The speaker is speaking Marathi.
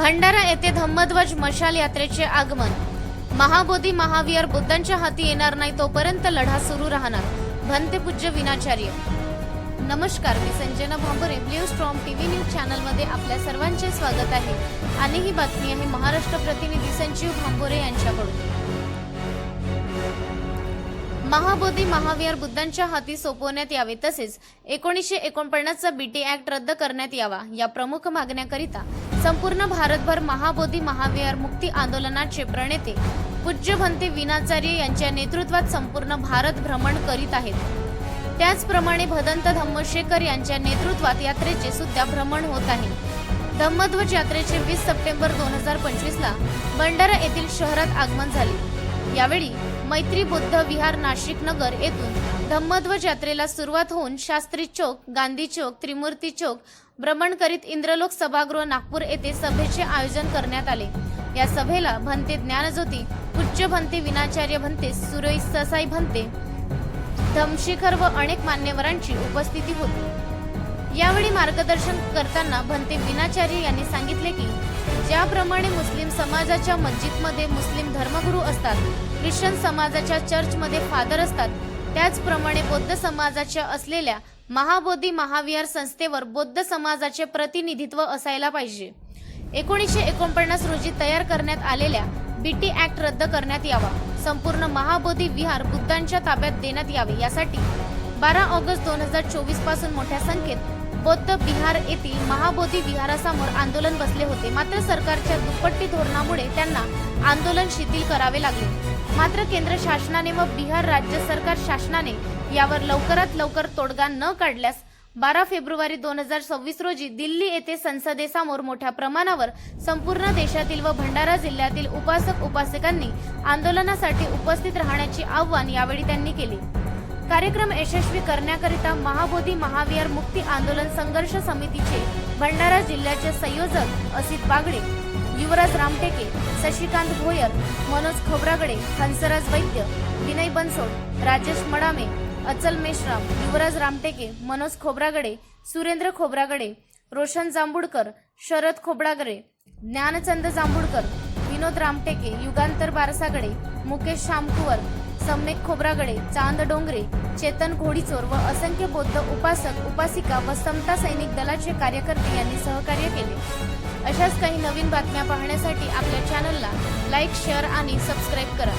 भंडारा येथे धम्मध्वज मशाल यात्रेचे आगमन. महाबोधी महावीर बुद्धांच्या हाती येणार नाही तोपर्यंत लढा सुरू राहणार. भंते पूज्य विनाचार्य. नमस्कार मी Sanjana Bhambare blue storm TV news चॅनलमध्ये आपल्या सर्वांचे स्वागत आहे. आणि ही बातमी आहे महाराष्ट्र प्रतिनिधी संजीव भांबोरे यांच्याकडून. महाबोधी महावीर बुद्धांच्या हाती सोपवण्यात यावे तसेच एकोणीसशे एकोणपन्नासचा बीटी ऍक्ट रद्द करण्यात यावा या प्रमुख मागण्याकरिता संपूर्ण भारतभर महाबोधी महाविहार मुक्ती आंदोलनाचे प्रणेते पूज्यभंते विनाचार्य यांच्या नेतृत्वात संपूर्ण भारत भ्रमण करीत आहेत. त्याचप्रमाणे भदंत धम्मशेखर यांच्या नेतृत्वात यात्रेचे सुद्धा भ्रमण होत आहे. धम्मध्वज यात्रेचे वीस सप्टेंबर दोन हजार पंचवीसला भंडारा येथील शहरात आगमन झाले. यावेळी मैत्री बुद्ध विहार नाशिक नगर येथून धम्मध्वज यात्रेला सुरुवात होऊन शास्त्री चौक गांधी चौक त्रिमूर्ती चौक भ्रमण करीत इंद्रलोक सभागृह नागपूर येथे सभेचे आयोजन करण्यात आले. या सभेला भंते ज्ञानज्योती उच्च भंते विनाचार्य भंते सुरई ससाई भंते धमशिखर व अनेक मान्यवरांची उपस्थिती होती. यावेळी मार्गदर्शन करताना भंते विनाचार्य यांनी सांगितले की ज्याप्रमाणे मुस्लिम समाजाच्या मस्जिदमध्ये मुस्लिम धर्मगुरू असतात ख्रिश्चन समाजाच्या चर्चमध्ये फादर असतात त्याचप्रमाणे बौद्ध समाजाच्या असलेल्या महाबोधी महाविहार संस्थेवर बौद्ध समाजाचे प्रतिनिधित्व असायला पाहिजे. एकोणीसशे एकोणपन्नास रोजी तयार करण्यात आलेल्या बीटी ऍक्ट रद्द करण्यात यावा. संपूर्ण महाबोधी विहार बुद्धांच्या ताब्यात देण्यात यावे यासाठी बारा ऑगस्ट दोन हजार चोवीसपासून मोठ्या संख्येत बौद्ध बिहार येथील महाबोधी विहारासमोर आंदोलन बसले होते. मात्र सरकारच्या दुप्पट्टी धोरणामुळे त्यांना आंदोलन शिथिल करावे लागले. मात्र केंद्र शासनाने व बिहार राज्य सरकार शासनाने यावर लवकरात लवकर तोडगा न काढल्यास बारा फेब्रुवारी दोन हजार सव्वीस रोजी दिल्ली येथे संसदेसमोर मोठ्या प्रमाणावर संपूर्ण देशातील व भंडारा जिल्ह्यातील उपासक उपासकांनी आंदोलनासाठी उपस्थित राहण्याचे आव्हान यावेळी त्यांनी केले. कार्यक्रम यशस्वी करण्याकरिता महाबोधी महाविहार मुक्ती आंदोलन संघर्ष समितीचे भंडारा जिल्ह्याचे संयोजक असित बागडे युवराज रामटेके शशिकांत भोयर मनोज खोब्रागडे हंसराज वैद्य विनय बनसोड राजेश मडामे अचल मेश्राम युवराज रामटेके मनोज खोब्रागडे सुरेंद्र खोब्रागडे रोशन जांभूडकर शरद खोब्रागडे ज्ञानचंद जांभूडकर विनोद रामटेके युगांतर बारसागडे मुकेश शामकुवर सम्यक खोब्रागडे चांद डोंगरे चेतन घोडीचोर व असंख्य बौद्ध उपासक उपासिका व समता सैनिक दलाचे कार्यकर्ते यांनी सहकार्य केले. अशाच काही नवीन बातम्या पाहण्यासाठी आपल्या चॅनलला लाईक शेअर आणि सबस्क्राईब करा.